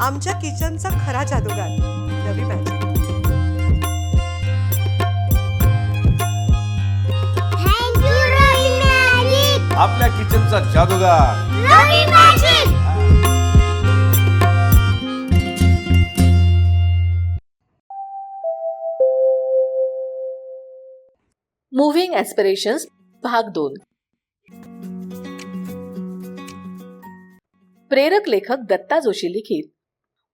आमच्या किचनचा खरा जादूगार. Ravi magic thank you Ravi magic आपल्या किचनचा जादूगार. रवी मॅजिक मुव्हिंग ॲस्पिरेशन्स भाग दोन. प्रेरक लेखक दत्ता जोशी लिखित.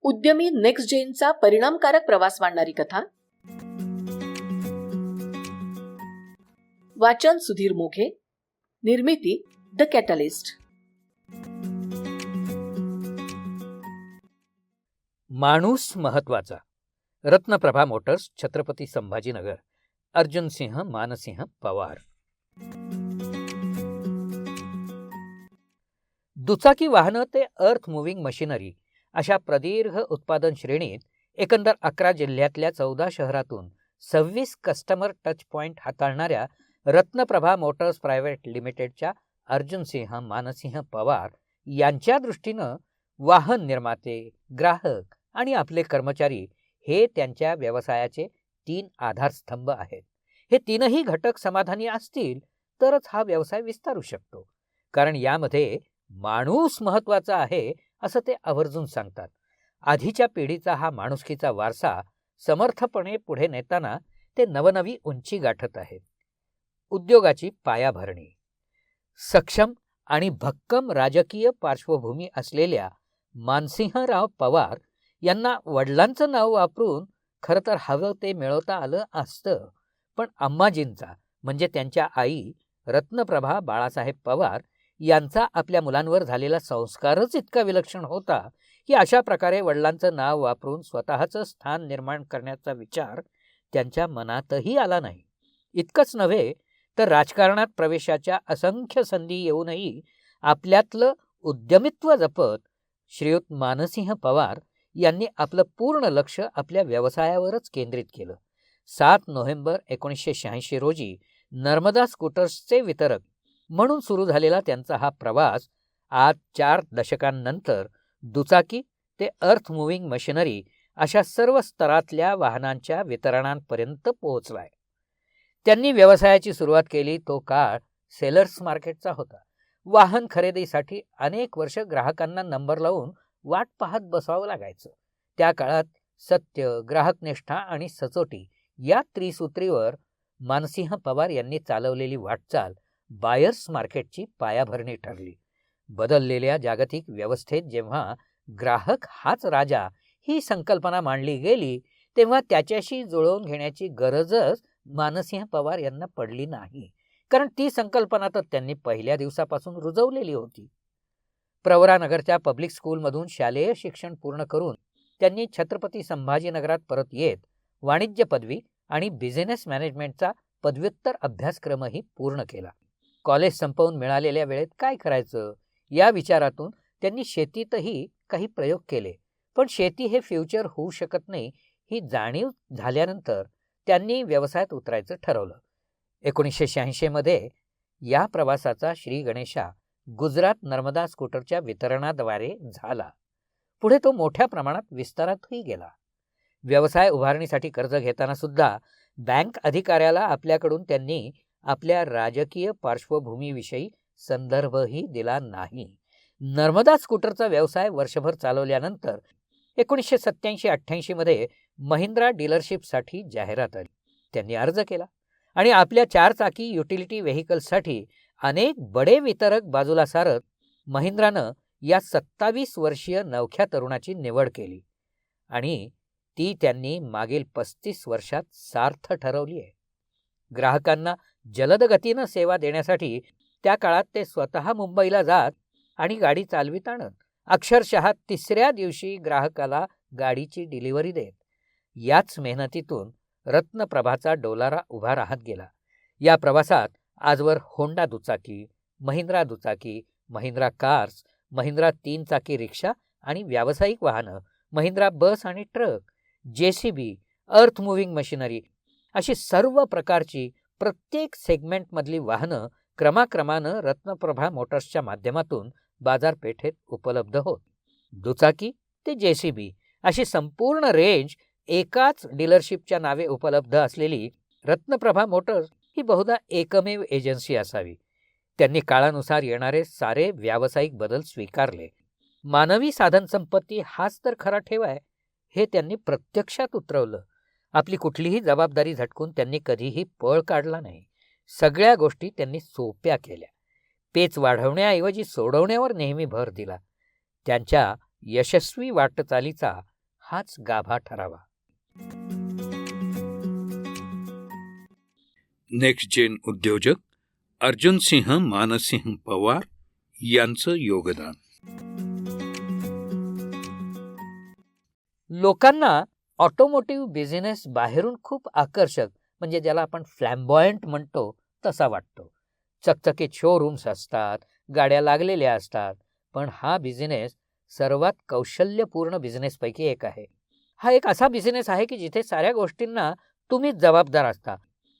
उद्यमी नेक्स्ट जेनचा परिणामकारक प्रवास मांडणारी कथा. वाचन सुधीर मोघे. निर्मिती द कॅटलिस्ट. माणूस महत्त्वाचा रत्नप्रभा मोटर्स छत्रपती संभाजीनगर. अर्जुन सिंह मानसिंह पवार. दुचाकी वाहनं ते अर्थ मुव्हिंग मशिनरी अशा प्रदीर्घ उत्पादन श्रेणीत एकंदर अकरा जिल्ह्यातल्या चौदा शहरातून सव्वीस कस्टमर टच पॉईंट हाताळणाऱ्या रत्नप्रभा मोटर्स प्रायव्हेट लिमिटेडच्या अर्जुन सिंह मानसिंह पवार यांच्या दृष्टीनं वाहन निर्माते ग्राहक आणि आपले कर्मचारी हे त्यांच्या व्यवसायाचे तीन आधारस्तंभ आहेत. हे तीनही घटक समाधानी असतील तरच हा व्यवसाय विस्तारू शकतो. कारण यामध्ये माणूस महत्त्वाचा आहे असं ते आवर्जून सांगतात. आधीच्या पिढीचा हा माणुसकीचा वारसा समर्थपणे पुढे नेताना ते नवनवी उंची गाठत आहेत. उद्योगाची पायाभरणी. सक्षम आणि भक्कम राजकीय पार्श्वभूमी असलेल्या मानसिंहराव पवार यांना वडिलांचं नाव वापरून खरं तर हवं ते मिळवता आलं असतं पण अम्माजींचा म्हणजे त्यांच्या आई रत्नप्रभा बाळासाहेब पवार यांचा आपल्या मुलांवर झालेला संस्कारच इतका विलक्षण होता की अशा प्रकारे वडिलांचं नाव वापरून स्वतःचं स्थान निर्माण करण्याचा विचार त्यांच्या मनातही आला नाही. इतकंच नव्हे तर राजकारणात प्रवेशाच्या असंख्य संधी येऊनही आपल्यातलं उद्यमित्व जपत श्रीयुत मानसिंह पवार यांनी आपलं पूर्ण लक्ष आपल्या व्यवसायावरच केंद्रित केलं. सात नोव्हेंबर एकोणीसशे शहाऐंशी रोजी नर्मदा स्कूटर्सचे वितरक म्हणून सुरू झालेला त्यांचा हा प्रवास आज चार दशकांनंतर दुचाकी ते अर्थ मुव्हिंग मशिनरी अशा सर्व स्तरातल्या वाहनांच्या वितरणांपर्यंत पोहोचलाय. त्यांनी व्यवसायाची सुरुवात केली तो काळ सेलर्स मार्केटचा होता. वाहन खरेदीसाठी अनेक वर्ष ग्राहकांना नंबर लावून वाट पाहत बसावं लागायचं. त्या काळात सत्य ग्राहकनिष्ठा आणि सचोटी या त्रिसूत्रीवर मानसिंह पवार यांनी चालवलेली वाटचाल बायर्स मार्केटची पायाभरणी ठरली. बदललेल्या जागतिक व्यवस्थेत जेव्हा ग्राहक हाच राजा ही संकल्पना मांडली गेली तेव्हा त्याच्याशी जुळवून घेण्याची गरजच मानसिंह पवार यांना पडली नाही. कारण ती संकल्पना तर त्यांनी पहिल्या दिवसापासून रुजवलेली होती. प्रवरानगरच्या पब्लिक स्कूलमधून शालेय शिक्षण पूर्ण करून त्यांनी छत्रपती संभाजीनगरात परत येत वाणिज्य पदवी आणि बिझनेस मॅनेजमेंटचा पदव्युत्तर अभ्यासक्रमही पूर्ण केला. कॉलेज संपवून मिळालेल्या वेळेत काय करायचं? या विचारातून त्यांनी शेतीतही काही प्रयोग केले. पण शेती हे फ्युचर होऊ शकत नाही ही जाणीव झाल्यानंतर त्यांनी व्यवसायात उतरायचं ठरवलं. एकोणीसशे शहाऐंशीमध्ये या प्रवासाचा श्री गणेशा गुजरात नर्मदा स्कूटरच्या वितरणाद्वारे झाला. पुढे तो मोठ्या प्रमाणात विस्तारातही गेला. व्यवसाय उभारणीसाठी कर्ज घेताना सुद्धा बँक अधिकाऱ्याला आपल्याकडून त्यांनी आपल्या राजकीय पार्श्वभूमीविषयी संदर्भही दिला नाही. नर्मदा स्कूटरचा व्यवसाय वर्षभर चालवल्यानंतर एकोणीसशे सत्याऐंशी अठ्ठ्याऐंशीमध्ये महिंद्रा डीलरशिपसाठी जाहिरात आली. त्यांनी अर्ज केला आणि आपल्या चारचाकी युटिलिटी व्हेकल्ससाठी अनेक बडे वितरक बाजूला सारत महिंद्रानं या सत्तावीस वर्षीय नवख्या तरुणाची निवड केली आणि ती त्यांनी मागील पस्तीस वर्षात सार्थ ठरवली आहे ग्राहकांना जलद गतीनं सेवा देण्यासाठी त्या काळात ते स्वतः मुंबईला जात आणि गाडी चालवीत आणत अक्षरशः तिसऱ्या दिवशी ग्राहकाला गाडीची डिलिव्हरी देत. याच मेहनतीतून रत्नप्रभाचा डोलारा उभा राहत गेला. या प्रवासात आजवर होंडा दुचाकी महिंद्रा दुचाकी महिंद्रा कार्स महिंद्रा तीन चाकी रिक्षा आणि व्यावसायिक वाहनं महिंद्रा बस आणि ट्रक जे सी बी अर्थ मुव्हिंग मशिनरी अशी सर्व प्रकारची प्रत्येक सेगमेंटमधली वाहनं क्रमाक्रमानं रत्नप्रभा मोटर्सच्या माध्यमातून बाजारपेठेत उपलब्ध होत. दुचाकी ते जे सी बी अशी संपूर्ण रेंज एकाच डीलरशिपच्या नावे उपलब्ध असलेली रत्नप्रभा मोटर्स ही बहुधा एकमेव एजन्सी असावी. त्यांनी काळानुसार येणारे सारे व्यावसायिक बदल स्वीकारले. मानवी साधनसंपत्ती हाच तर खरा ठेवाय हे त्यांनी प्रत्यक्षात उतरवलं. आपली कुठलीही जबाबदारी झटकून त्यांनी कधीही पळ काढला नाही. सगळ्या गोष्टी त्यांनी सोप्या केल्या. पेच वाढवण्याऐवजी सोडवण्यावर नेहमी भर दिला. त्यांच्या यशस्वी वाटचालीचा हाच गाभा ठरावा. नेक्स्ट जेन उद्योजक अर्जुन सिंह मानसिंह पवार यांचं योगदान. लोकांना ऑटोमोटिव्ह बिझनेस बाहेरून खूप आकर्षक म्हणजे ज्याला आपण फ्लॅम्बॉयंट म्हणतो तसा वाटतो. चकचकीत शोरूम्स असतात गाड्या लागलेल्या असतात पण हा बिझनेस सर्वात कौशल्यपूर्ण बिझनेसपैकी एक आहे. हा एक असा बिझनेस आहे की जिथे साऱ्या गोष्टींना तुम्हीच जबाबदार असता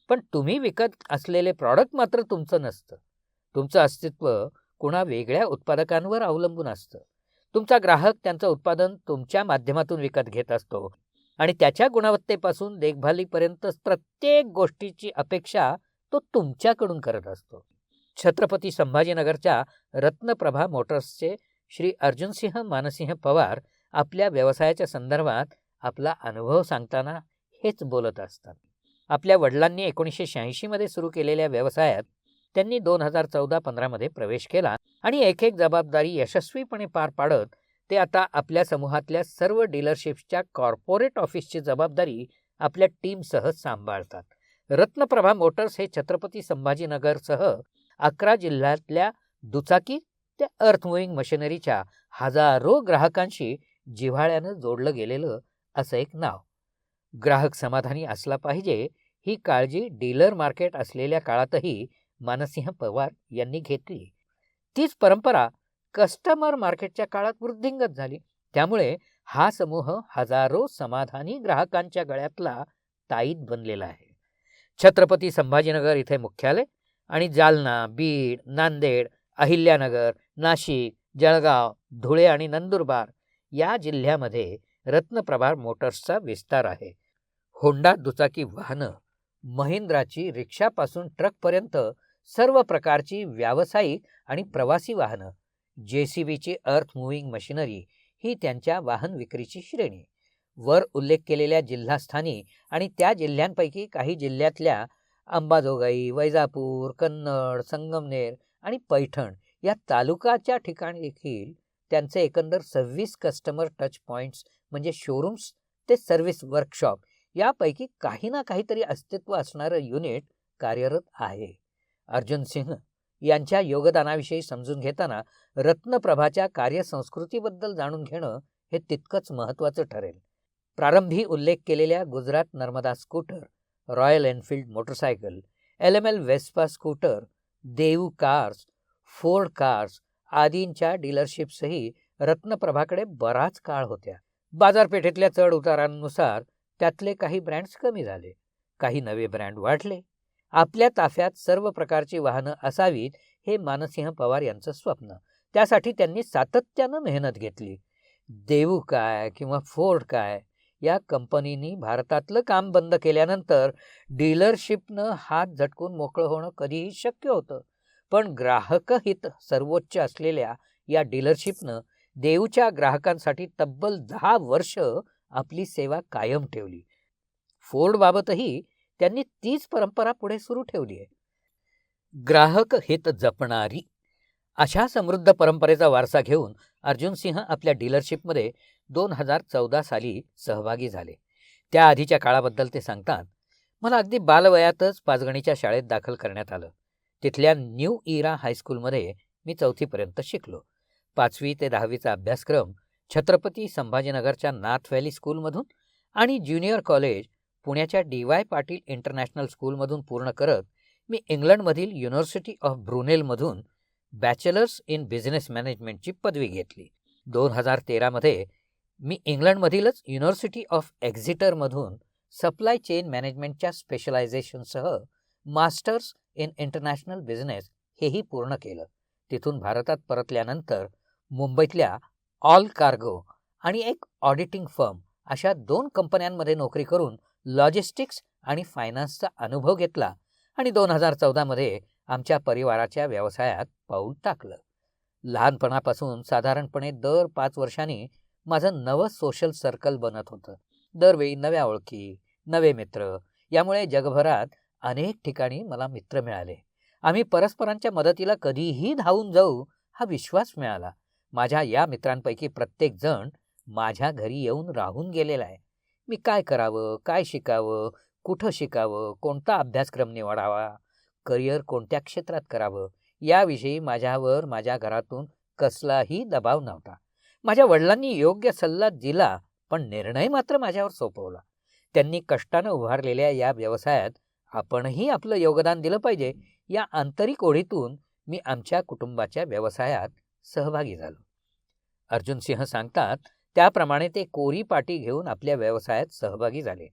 पण तुम्ही विकत असलेले प्रॉडक्ट मात्र तुमचं नसतं. तुमचं अस्तित्व कुणा वेगळ्या उत्पादकांवर अवलंबून असतं. तुमचा ग्राहक त्यांचं उत्पादन तुमच्या माध्यमातून विकत घेत असतो आणि त्याच्या गुणवत्तेपासून देखभालीपर्यंत प्रत्येक गोष्टीची अपेक्षा तो तुमच्याकडून करत असतो. छत्रपती संभाजीनगरच्या रत्नप्रभा मोटर्सचे श्री अर्जुनसिंह मानसिंह पवार आपल्या व्यवसायाच्या संदर्भात आपला अनुभव सांगताना हेच बोलत असतात. आपल्या वडिलांनी एकोणीसशे शहाऐंशीमध्ये सुरू केलेल्या व्यवसायात त्यांनी दोन हजार चौदा पंधरामध्ये प्रवेश केला आणि एक एक जबाबदारी यशस्वीपणे पार पाडत ते आता आपल्या समूहातल्या सर्व डीलरशिप्सच्या कॉर्पोरेट ऑफिसची जबाबदारी आपल्या टीमसह सांभाळतात. रत्नप्रभा मोटर्स हे छत्रपती संभाजीनगरसह अकरा जिल्ह्यातल्या दुचाकी ते अर्थ मुव्हिंग मशिनरीच्या हजारो ग्राहकांशी जिव्हाळ्यानं जोडलं गेलेलं असं एक नाव. ग्राहक समाधानी असला पाहिजे ही काळजी डीलर मार्केट असलेल्या काळातही मानसिंह पवार यांनी घेतली. तीच परंपरा कस्टमर मार्केटच्या काळात वृद्धिंगत झाली. त्यामुळे हा समूह हजारो समाधानी ग्राहकांच्या गळ्यातला ताईत बनलेला आहे. छत्रपती संभाजीनगर इथे मुख्यालय आणि जालना बीड नांदेड अहिल्यानगर नाशिक जळगाव धुळे आणि नंदुरबार या जिल्ह्यामध्ये रत्नप्रभार मोटर्सचा विस्तार आहे. होंडा दुचाकी वाहनं महिंद्राची रिक्षापासून ट्रकपर्यंत सर्व प्रकारची व्यावसायिक आणि प्रवासी वाहनं जे सी बीची अर्थ मुव्हिंग मशिनरी ही त्यांच्या वाहन विक्रीची श्रेणी. वर उल्लेख केलेल्या जिल्हास्थानी आणि त्या जिल्ह्यांपैकी काही जिल्ह्यातल्या अंबाजोगाई वैजापूर कन्नड संगमनेर आणि पैठण या तालुकाच्या ठिकाणी देखील त्यांचे एकंदर सव्वीस कस्टमर टच पॉईंट्स म्हणजे शोरूम्स ते सर्व्हिस वर्कशॉप यापैकी काही ना काहीतरी अस्तित्व असणारं युनिट कार्यरत आहे. अर्जुन सिंह यांच्या योगदानाविषयी समजून घेताना रत्नप्रभाच्या कार्यसंस्कृतीबद्दल जाणून घेणं हे तितकंच महत्त्वाचं ठरेल. प्रारंभी उल्लेख केलेल्या Gujarat Narmada scooter Royal Enfield motorcycle L M L Vespa scooter Daewoo cars Ford cars आदींच्या डीलरशिप्सही रत्नप्रभाकडे बराच काळ होत्या. बाजारपेठेतल्या चढ उतारांनुसार त्यातले काही ब्रँड्स कमी झाले काही नवे ब्रँड वाढले. आपल्या ताफ्यात सर्व प्रकारची वाहनं असावीत हे मानसिंह पवार यांचं स्वप्न. त्यासाठी त्यांनी सातत्यानं मेहनत घेतली. देऊ काय किंवा फोर्ड काय या कंपनीनी भारतातलं काम बंद केल्यानंतर डीलरशिपनं हात झटकून मोकळं होणं कधीही शक्य होतं. पण ग्राहकहित सर्वोच्च असलेल्या या डीलरशिपनं देऊच्या ग्राहकांसाठी तब्बल दहा वर्ष आपली सेवा कायम ठेवली. फोर्डबाबतही त्यांनी तीच परंपरा पुढे सुरू ठेवली आहे. ग्राहक हित जपणारी अशा समृद्ध परंपरेचा वारसा घेऊन अर्जुन सिंह आपल्या डीलरशिपमध्ये दोन हजार चौदा साली सहभागी झाले. त्या आधीच्या काळाबद्दल ते सांगतात मला अगदी बालवयातच पाचगणीच्या शाळेत दाखल करण्यात आलं. तिथल्या न्यू इरा हायस्कूलमध्ये मी चौथीपर्यंत शिकलो. पाचवी ते दहावीचा अभ्यासक्रम छत्रपती संभाजीनगरच्या नाथ व्हॅली स्कूलमधून आणि ज्युनियर कॉलेज पुण्याच्या डी वाय पाटील इंटरनॅशनल स्कूलमधून पूर्ण करत मी इंग्लंडमधील युनिव्हर्सिटी ऑफ ब्रुनेलमधून बॅचलर्स इन बिझनेस मॅनेजमेंटची पदवी घेतली. दोन हजार तेरामध्ये मी इंग्लंडमधीलच युनिव्हर्सिटी ऑफ एक्झिटरमधून सप्लाय चेन मॅनेजमेंटच्या स्पेशलायझेशनसह मास्टर्स इन इंटरनॅशनल बिझनेस हेही पूर्ण केलं. तिथून भारतात परतल्यानंतर मुंबईतल्या ऑल कार्गो आणि एक ऑडिटिंग फर्म अशा दोन कंपन्यांमध्ये नोकरी करून लॉजिस्टिक्स आणि फायनान्सचा अनुभव घेतला आणि दोन हजार चौदामध्ये आमच्या परिवाराच्या व्यवसायात पाऊल टाकलं. लहानपणापासून साधारणपणे दर पाच वर्षांनी माझं नवं सोशल सर्कल बनत होतं. दरवेळी नव्या ओळखी नवे मित्र यामुळे जगभरात अनेक ठिकाणी मला मित्र मिळाले. आम्ही परस्परांच्या मदतीला कधीही धावून जाऊ हा विश्वास मिळाला. माझ्या या मित्रांपैकी प्रत्येक जण माझ्या घरी येऊन राहून गेलेला आहे. मी काय करावं काय शिकावं कुठं शिकावं कोणता अभ्यासक्रम निवडावा करिअर कोणत्या क्षेत्रात करावं याविषयी माझ्यावर माझ्या घरातून कसलाही दबाव नव्हता. माझ्या वडिलांनी योग्य सल्ला दिला पण निर्णय मात्र माझ्यावर सोपवला. त्यांनी कष्टानं उभारलेल्या या व्यवसायात आपणही आपलं योगदान दिलं पाहिजे या आंतरिक ओढीतून मी आमच्या कुटुंबाच्या व्यवसायात सहभागी झालो. अर्जुन सिंह सांगतात त्याप्रमाणे ते कोरी पाटी घेऊन आपल्या व्यवसायात सहभागी झाले.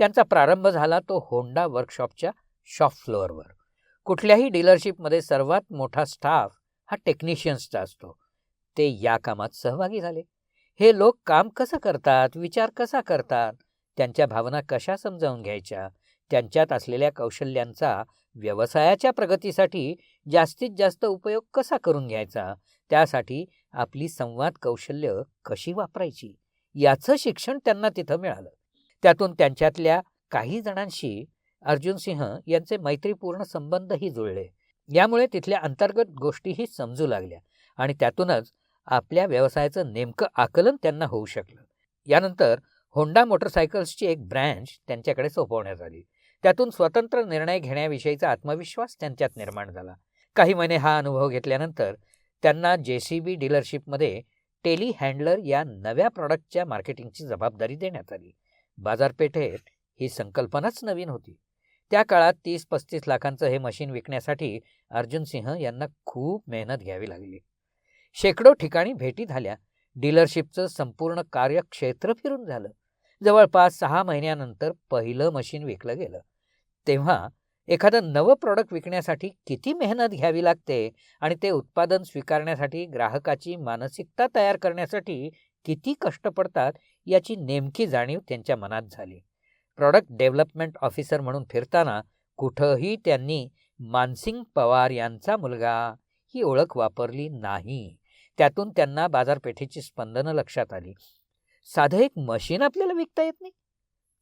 त्यांचा प्रारंभ झाला तो होंडा वर्कशॉपच्या शॉप फ्लोअरवर. कुठल्याही डीलरशिपमध्ये सर्वात मोठा स्टाफ हा टेक्निशियन्सचा असतो. ते या कामात सहभागी झाले. हे लोक काम कसं करतात विचार कसा करतात त्यांच्या भावना कशा समजावून घ्यायच्या त्यांच्यात असलेल्या कौशल्यांचा व्यवसायाच्या प्रगतीसाठी जास्तीत जास्त उपयोग कसा करून घ्यायचा त्यासाठी आपली संवाद कौशल्य कशी वापरायची? याचं शिक्षण त्यांना तिथं मिळालं. त्यातून त्यांच्यातल्या काही जणांशी अर्जुन सिंह यांचे मैत्रीपूर्ण संबंधही जुळले. यामुळे तिथल्या अंतर्गत गोष्टीही समजू लागल्या आणि त्यातूनच आपल्या व्यवसायाचं नेमकं आकलन त्यांना होऊ शकलं. यानंतर होंडा मोटरसायकल्सची एक ब्रँच त्यांच्याकडे सोपवण्यात आली. त्यातून स्वतंत्र निर्णय घेण्याविषयीचा आत्मविश्वास त्यांच्यात निर्माण झाला. काही महिने हा अनुभव घेतल्यानंतर त्यांना जे सी बी डीलरशिपमध्ये टेली हँडलर या नव्या प्रॉडक्टच्या मार्केटिंगची जबाबदारी देण्यात आली. बाजारपेठेत ही संकल्पनाच नवीन होती. त्या काळात तीस पस्तीस लाखांचं हे मशीन विकण्यासाठी अर्जुन सिंह यांना खूप मेहनत घ्यावी लागली. शेकडो ठिकाणी भेटी झाल्या. डीलरशिपचं संपूर्ण कार्यक्षेत्र फिरून झालं. जवळपास सहा महिन्यानंतर पहिलं मशीन विकलं गेलं. तेव्हा एखादं नवं प्रॉडक्ट विकण्यासाठी किती मेहनत घ्यावी लागते आणि ते उत्पादन स्वीकारण्यासाठी ग्राहकाची मानसिकता तयार करण्यासाठी किती कष्ट पडतात याची नेमकी जाणीव त्यांच्या मनात झाली. प्रॉडक्ट डेव्हलपमेंट ऑफिसर म्हणून फिरताना कुठंही त्यांनी मानसिंग पवार यांचा मुलगा ही ओळख वापरली नाही. त्यातून त्यांना बाजारपेठेची स्पंदनं लक्षात आली. साधं एक मशीन आपल्याला विकता येत नाही.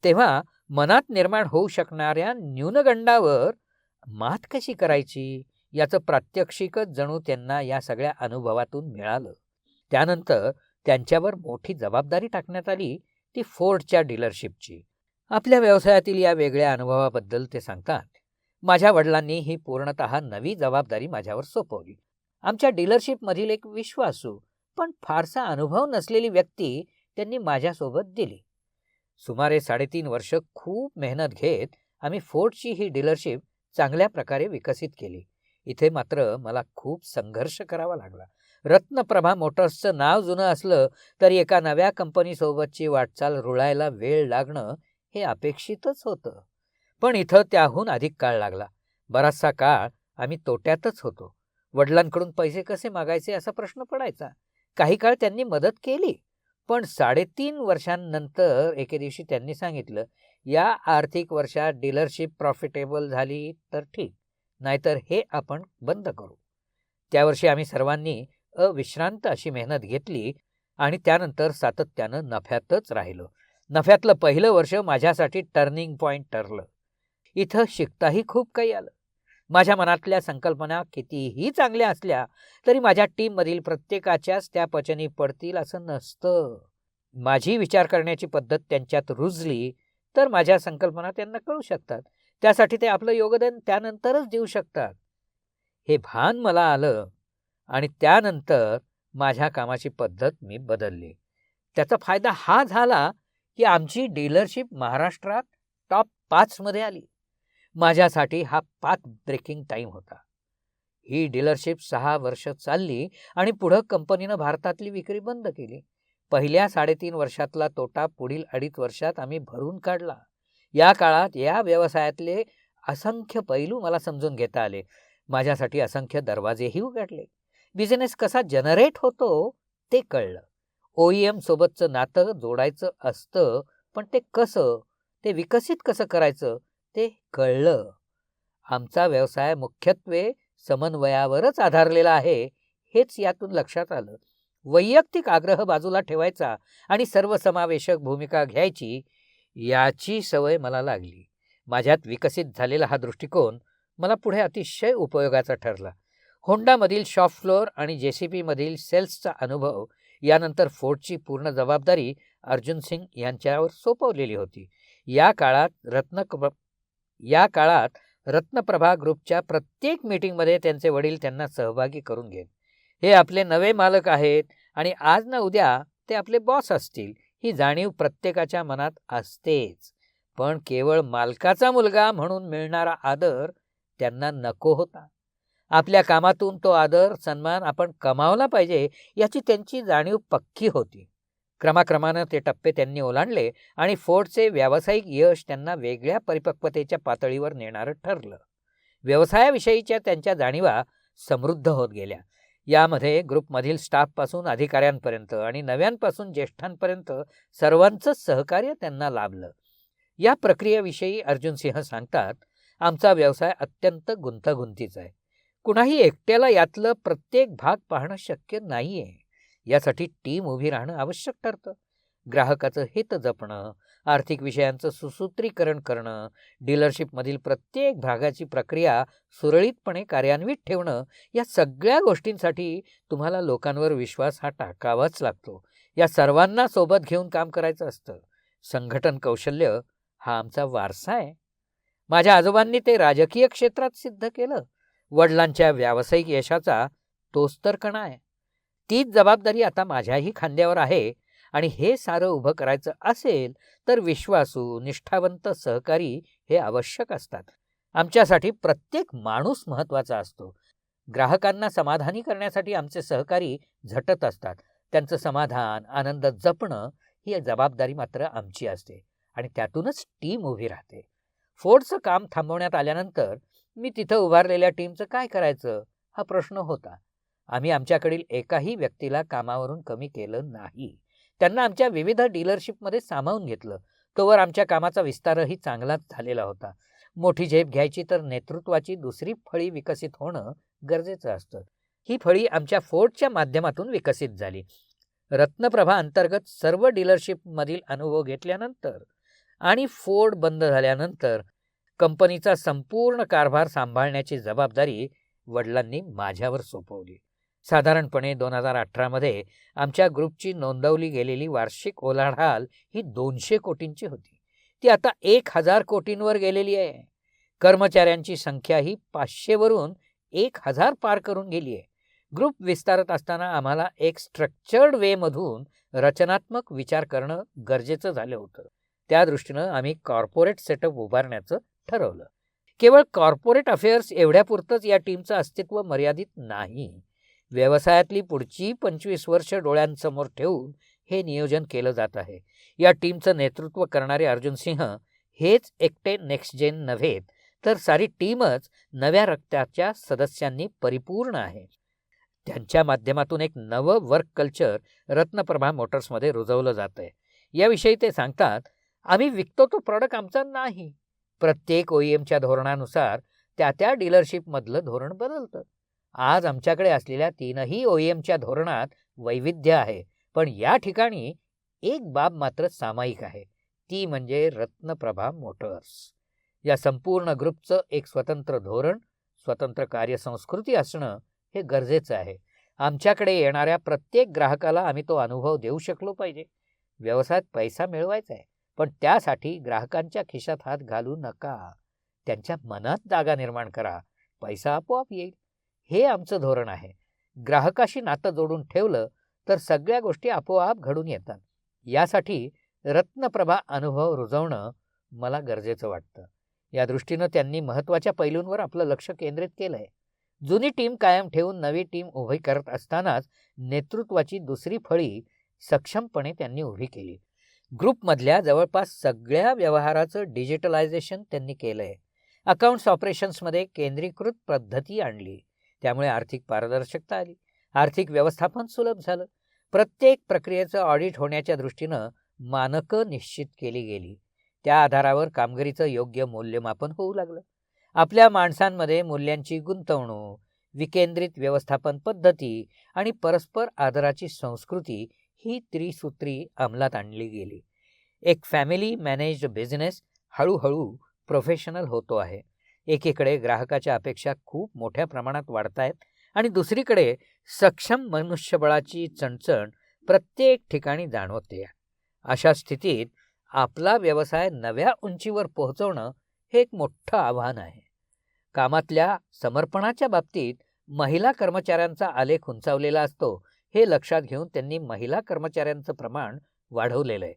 तेव्हा मनात निर्माण होऊ शकणाऱ्या न्यूनगंडावर मात कशी करायची याचं प्रात्यक्षिकच जणू त्यांना या सगळ्या अनुभवातून मिळालं. त्यानंतर त्यांच्यावर मोठी जबाबदारी टाकण्यात आली ती फोर्डच्या डीलरशिपची. आपल्या व्यवसायातील या वेगळ्या अनुभवाबद्दल ते सांगतात माझ्या वडिलांनी ही पूर्णत नवी जबाबदारी माझ्यावर सोपवली. आमच्या डीलरशिपमधील एक विश्वासू पण फारसा अनुभव नसलेली व्यक्ती त्यांनी माझ्यासोबत दिली. सुमारे साडेतीन वर्ष खूप मेहनत घेत आम्ही फोर्डची ही डीलरशिप चांगल्या प्रकारे विकसित केली. इथे मात्र मला खूप संघर्ष करावा लागला. रत्नप्रभा मोटर्सचं नाव जुनं असलं तरी एका नव्या कंपनीसोबतची वाटचाल रुळायला वेळ लागणं हे अपेक्षितच होतं. पण इथं त्याहून अधिक काळ लागला. बराचसा काळ आम्ही तोट्यातच होतो. वडिलांकडून पैसे कसे मागायचे असा प्रश्न पडायचा. काही काळ त्यांनी मदत केली. पण साडेतीन वर्षांनंतर एके दिवशी त्यांनी सांगितलं या आर्थिक वर्षात डीलरशिप प्रॉफिटेबल झाली तर ठीक नाहीतर हे आपण बंद करू. त्या वर्षी आम्ही सर्वांनी अविश्रांत अशी मेहनत घेतली आणि त्यानंतर सातत्यानं नफ्यातच राहिलो. नफ्यातलं पहिलं वर्ष माझ्यासाठी टर्निंग पॉईंट ठरलं. इथं शिकताही खूप काही आलं. माझ्या मनातल्या संकल्पना कितीही चांगल्या असल्या तरी माझ्या टीममधील प्रत्येकाच्याच त्या पचनी पडतील असं नसतं. माझी विचार करण्याची पद्धत त्यांच्यात रुजली तर माझ्या संकल्पना त्यांना कळू शकतात. त्यासाठी ते आपलं योगदान त्यानंतरच देऊ शकतात. हे भान मला आलं आणि त्यानंतर माझ्या कामाची पद्धत मी बदलली. त्याचा फायदा हा झाला की आमची डीलरशिप महाराष्ट्रात टॉप पाचमध्ये आली. माझ्यासाठी हा पाथ ब्रेकिंग टाईम होता. ही डीलरशिप सहा वर्ष चालली आणि पुढं कंपनीनं भारतातली विक्री बंद केली. पहिल्या साडेतीन वर्षातला तोटा पुढील अडीच वर्षात आम्ही भरून काढला. या काळात या व्यवसायातले असंख्य पैलू मला समजून घेता आले. माझ्यासाठी असंख्य दरवाजेही उघडले. बिझनेस कसा जनरेट होतो ते कळलं. ओईएम सोबतचं नातं जोडायचं असतं पण ते कसं ते विकसित कसं करायचं ते कळलं. आमचा व्यवसाय मुख्यत्वे समन्वयावरच आधारलेला आहे हेच यातून लक्षात आलं. वैयक्तिक आग्रह बाजूला ठेवायचा आणि सर्वसमावेशक भूमिका घ्यायची याची सवय मला लागली. माझ्यात विकसित झालेला हा दृष्टिकोन मला पुढे अतिशय उपयोगाचा ठरला. होंडामधील शॉप फ्लोअर आणि जे सी पीमधील सेल्सचा अनुभव यानंतर फोर्डची पूर्ण जबाबदारी अर्जुन सिंग यांच्यावर सोपवलेली होती. या काळात रत्न या काळात रत्नप्रभा ग्रुपच्या प्रत्येक मीटिंगमध्ये त्यांचे वडील त्यांना सहभागी करून घेत. हे आपले नवे मालक आहेत आणि आज ना उद्या ते आपले बॉस असतील ही जाणीव प्रत्येकाच्या मनात असतेच. पण केवळ मालकाचा मुलगा म्हणून मिळणारा आदर त्यांना नको होता. आपल्या कामातून तो आदर सन्मान आपण कमावला पाहिजे याची त्यांची जाणीव पक्की होती. क्रमाक्रमानं ते टप्पे त्यांनी ओलांडले आणि फोर्डचे व्यावसायिक यश त्यांना वेगळ्या परिपक्वतेच्या पातळीवर नेणारं ठरलं. व्यवसायाविषयीच्या त्यांच्या जाणीवा समृद्ध होत गेल्या. यामध्ये ग्रुपमधील स्टाफपासून अधिकाऱ्यांपर्यंत आणि नव्यांपासून ज्येष्ठांपर्यंत सर्वांचंच सहकार्य त्यांना लाभलं. या प्रक्रियेविषयी अर्जुन सिंह सांगतात आमचा व्यवसाय अत्यंत गुंतागुंतीचा आहे. कुणाही एकट्याला यातलं प्रत्येक भाग पाहणं शक्य नाही आहे यासाठी टीम उभी राहणं आवश्यक ठरतं. ग्राहकाचं हित जपणं आर्थिक विषयांचं सुसूत्रीकरण करणं डीलरशिपमधील प्रत्येक भागाची प्रक्रिया सुरळीतपणे कार्यान्वित ठेवणं या सगळ्या गोष्टींसाठी तुम्हाला लोकांवर विश्वास हा टाकावाच लागतो. या सर्वांना सोबत घेऊन काम करायचं असतं. संघटन कौशल्य हा आमचा वारसा आहे. माझ्या आजोबांनी ते राजकीय क्षेत्रात सिद्ध केलं. वडिलांच्या व्यावसायिक यशाचा तोच तर कणा आहे. तीच जबाबदारी आता माझ्याही खांद्यावर आहे आणि हे सारं उभं करायचं असेल तर विश्वासू निष्ठावंत सहकारी हे आवश्यक असतात. आमच्यासाठी प्रत्येक माणूस महत्त्वाचा असतो. ग्राहकांना समाधानी करण्यासाठी आमचे सहकारी झटत असतात. त्यांचं समाधान आनंद जपणं ही जबाबदारी मात्र आमची असते आणि त्यातूनच टीम उभी राहते. फोर्डचं काम थांबवण्यात आल्यानंतर मी तिथं उभारलेल्या टीमचं काय करायचं हा प्रश्न होता. आम्ही आमच्याकडील एकाही व्यक्तीला कामावरून कमी केलं नाही. त्यांना आमच्या विविध डीलरशिपमध्ये सामावून घेतलं. तोवर आमच्या कामाचा विस्तारही चांगलाच झालेला होता. मोठी झेप घ्यायची तर नेतृत्वाची दुसरी फळी विकसित होणं गरजेचं असतं. ही फळी आमच्या फोर्डच्या माध्यमातून विकसित झाली. रत्नप्रभा अंतर्गत सर्व डीलरशिपमधील अनुभव घेतल्यानंतर आणि फोर्ड बंद झाल्यानंतर कंपनीचा संपूर्ण कारभार सांभाळण्याची जबाबदारी वडिलांनी माझ्यावर सोपवली. साधारणपणे दोन हजार अठरामध्ये आमच्या ग्रुपची नोंदवली गेलेली वार्षिक ओलाढाल ही दोनशे कोटींची होती. ती आता एक हजार कोटींवर गेलेली आहे. कर्मचाऱ्यांची संख्या ही पाचशेवरून एक हजार पार करून गेली आहे. ग्रुप विस्तारत असताना आम्हाला एक स्ट्रक्चर्ड वेमधून रचनात्मक विचार करणं गरजेचं झालं होतं. त्या दृष्टीनं आम्ही कॉर्पोरेट सेटअप उभारण्याचं ठरवलं. केवळ कॉर्पोरेट अफेअर्स एवढ्यापुरतंच या टीमचं अस्तित्व मर्यादित नाही. व्यवसायातली पुढची पंचवीस वर्ष डोळ्यांसमोर ठेवून हे नियोजन केलं जात आहे. या टीमचं नेतृत्व करणारे अर्जुन सिंह हेच एकटे नेक्स्ट जेन नव्हेत तर सारी टीमच नव्या रक्ताच्या सदस्यांनी परिपूर्ण आहे. त्यांच्या माध्यमातून एक नवं वर्क कल्चर रत्नप्रभा मोटर्समध्ये रुजवलं जात आहे याविषयी ते सांगतात आम्ही विकतो तो प्रॉडक्ट आमचा नाही. प्रत्येक ओईएमच्या धोरणानुसार त्या त्या डीलरशिपमधलं धोरण बदलतं. आज आमच्याकडे असलेल्या तीनही ओईएमच्या धोरणात वैविध्य आहे पण या ठिकाणी एक बाब मात्र सामायिक आहे ती म्हणजे रत्नप्रभा मोटर्स. या संपूर्ण ग्रुपचं एक स्वतंत्र धोरण स्वतंत्र कार्यसंस्कृती असणं हे गरजेचं आहे. आमच्याकडे येणाऱ्या प्रत्येक ग्राहकाला आम्ही तो अनुभव देऊ शकलो पाहिजे. व्यवसायात पैसा मिळवायचा आहे पण त्यासाठी ग्राहकांच्या खिशात हात घालू नका. त्यांच्या मनात जागा निर्माण करा. पैसा आपोआप येईल. हे आमचं धोरण आहे. ग्राहकाशी नातं जोडून ठेवलं तर सगळ्या गोष्टी आपोआप घडून येतात. यासाठी रत्नप्रभा अनुभव रुजवणं मला गरजेचं वाटतं. या दृष्टीनं त्यांनी महत्त्वाच्या पैलूंवर आपलं लक्ष केंद्रित केलं आहे जुनी टीम कायम ठेवून नवी टीम उभी करत असतानाच नेतृत्वाची दुसरी फळी सक्षमपणे त्यांनी उभी केली. ग्रुपमधल्या जवळपास सगळ्या व्यवहाराचं डिजिटलायझेशन त्यांनी केलं आहे अकाउंट्स ऑपरेशन्समध्ये केंद्रीकृत पद्धती आणली. त्यामुळे आर्थिक पारदर्शकता आली. आर्थिक व्यवस्थापन सुलभ झालं. प्रत्येक प्रक्रियेचं ऑडिट होण्याच्या दृष्टीनं मानकं निश्चित केली गेली. त्या आधारावर कामगिरीचं योग्य मूल्यमापन होऊ लागलं. आपल्या माणसांमध्ये मूल्यांची गुंतवणूक विकेंद्रित व्यवस्थापन पद्धती आणि परस्पर आदराची संस्कृती ही त्रिसूत्री अंमलात आणली गेली. एक फॅमिली मॅनेज्ड बिझनेस हळूहळू प्रोफेशनल होतो आहे. एकीकडे ग्राहकाच्या अपेक्षा खूप मोठ्या प्रमाणात वाढत आहेत आणि दुसरीकडे सक्षम मनुष्यबळाची चणचण प्रत्येक ठिकाणी जाणवते अशा स्थितीत आपला व्यवसाय नव्या उंचीवर पोहोचवणं हे एक मोठं आव्हान आहे. कामातल्या समर्पणाच्या बाबतीत महिला कर्मचाऱ्यांचा आलेख उंचावलेला असतो हे लक्षात घेऊन त्यांनी महिला कर्मचाऱ्यांचं प्रमाण वाढवलेलं आहे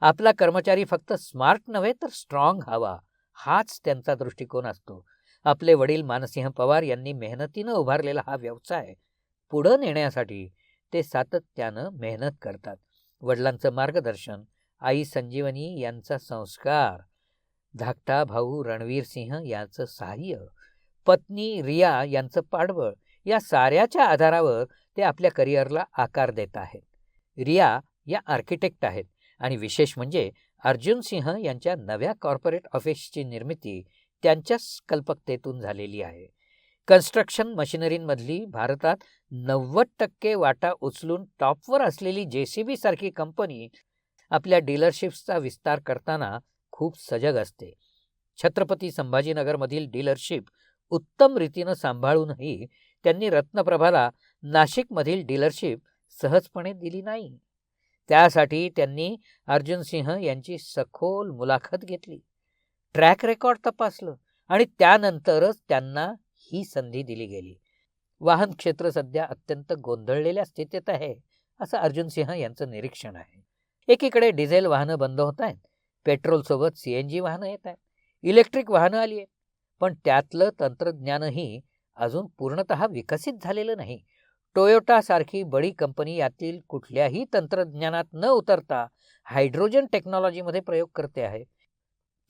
आपला कर्मचारी फक्त स्मार्ट नव्हे तर स्ट्रॉंग हवा. हाच त्यांचा दृष्टिकोन असतो. आपले वडील मानसिंह पवार यांनी मेहनतीनं उभारलेला हा व्यवसाय पुढं नेण्यासाठी ते सातत्यानं मेहनत करतात. वडिलांचं मार्गदर्शन आई संजीवनी यांचा संस्कार धाकटा भाऊ रणवीर सिंह यांचं सहाय्य पत्नी रिया यांचं पाठबळ या साऱ्याच्या आधारावर ते आपल्या करिअरला आकार देत आहेत. रिया या आर्किटेक्ट आहेत आणि विशेष म्हणजे अर्जुन सिंह यांच्या नव्या कॉर्पोरेट ऑफिसची निर्मिती त्यांच्याच कल्पकतेतून झालेली आहे. कन्स्ट्रक्शन मशिनरींमधली भारतात नव्वद टक्के वाटा उचलून टॉपवर असलेली जे सी बी सारखी कंपनी आपल्या डीलरशिप्सचा विस्तार करताना खूप सजग असते. छत्रपती संभाजीनगरमधील डीलरशिप उत्तम रीतीनं सांभाळूनही त्यांनी रत्नप्रभाला नाशिकमधील डीलरशिप सहजपणे दिली नाही. त्यासाठी त्यांनी अर्जुन सिंह यांची सखोल मुलाखत घेतली. ट्रॅक रेकॉर्ड तपासलं आणि त्यानंतरच त्यांना ही संधी दिली गेली. वाहन क्षेत्र सध्या अत्यंत गोंधळलेल्या स्थितीत आहे असं अर्जुन सिंह यांचं निरीक्षण आहे. एकीकडे डिझेल वाहनं बंद होत आहेत पेट्रोलसोबत सी एन जी वाहनं येत आहेत इलेक्ट्रिक वाहनं आली आहेत पण त्यातलं तंत्रज्ञानही अजून पूर्णतः विकसित झालेलं नाही. टोयोटासारखी बडी कंपनी यातील कुठल्याही तंत्रज्ञानात न उतरता हायड्रोजन टेक्नॉलॉजीमध्ये प्रयोग करते आहे.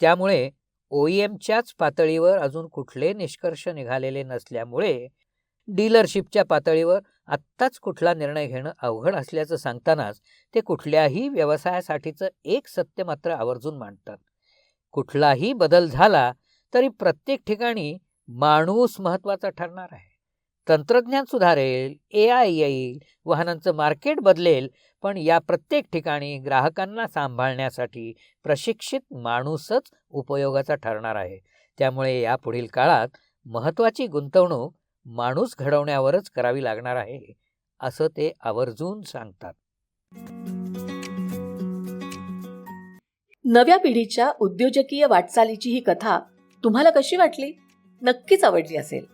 त्यामुळे ओ एमच्याच पातळीवर अजून कुठले निष्कर्ष निघालेले नसल्यामुळे डीलरशिपच्या पातळीवर आत्ताच कुठला निर्णय घेणं अवघड असल्याचं सांगतानाच ते कुठल्याही व्यवसायासाठीचं एक सत्य मात्र आवर्जून मांडतात. कुठलाही बदल झाला तरी प्रत्येक ठिकाणी माणूस महत्त्वाचा ठरणार आहे. तंत्रज्ञान सुधारेल ए आय येईल वाहनांचं मार्केट बदलेल पण या प्रत्येक ठिकाणी ग्राहकांना सांभाळण्यासाठी प्रशिक्षित माणूसच उपयोगाचा ठरणार आहे. त्यामुळे या पुढील काळात महत्त्वाची गुंतवणूक माणूस घडवण्यावरच करावी लागणार आहे असं ते आवर्जून सांगतात. नव्या पिढीच्या उद्योजकीय वाटचालीची ही कथा तुम्हाला कशी वाटली? नक्कीच आवडली असेल.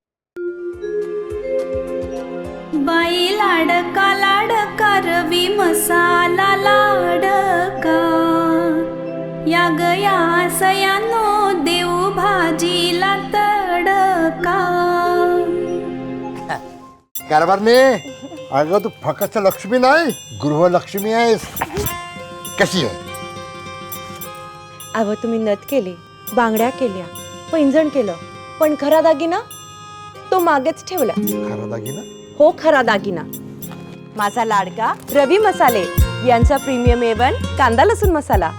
बाई लाडका लाडका रवी मसाला लाडका. या गया सयानो देऊ भाजीला तडका. कारभारने अगं तू फक्त लक्ष्मी नाही गृहलक्ष्मी आहेस. कशी आहे? अव तुम्ही नथ केली बांगड्या केल्या पैंजण केलं पण खरा दागिना तो मागेच ठेवला. खरा दागिना? हो खरा दागिना. माझा लाडका रवी मसाले यांचा प्रीमियम एवन कांदा लसूण मसाला.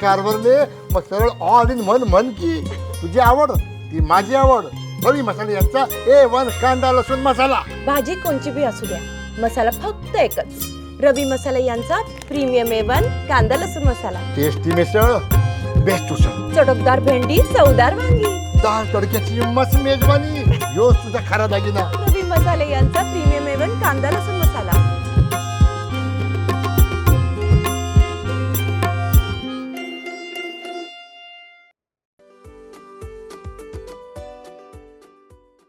कारवरने मग सरळ ऑल इन म्हण की तुझी आवड ती माझी आवड. रवी मसाला यांचा ए वन कांदा लसूण मसाला. भाजी कोणची बी असू द्या मसाला फक्त एकच. रवी मसाला यांचा प्रीमियम एवन कांदा लसूण मसाला. टेस्टी मिसळ बेस्ट उसळ. चटकदार भेंडी चवदार वांगी. दाल तडक्याची मस्त मेजवानी. योच तुझा खरा दागिना. रवी मसाले यांचा प्रीमियम एवन कांदा लसूण मसाला.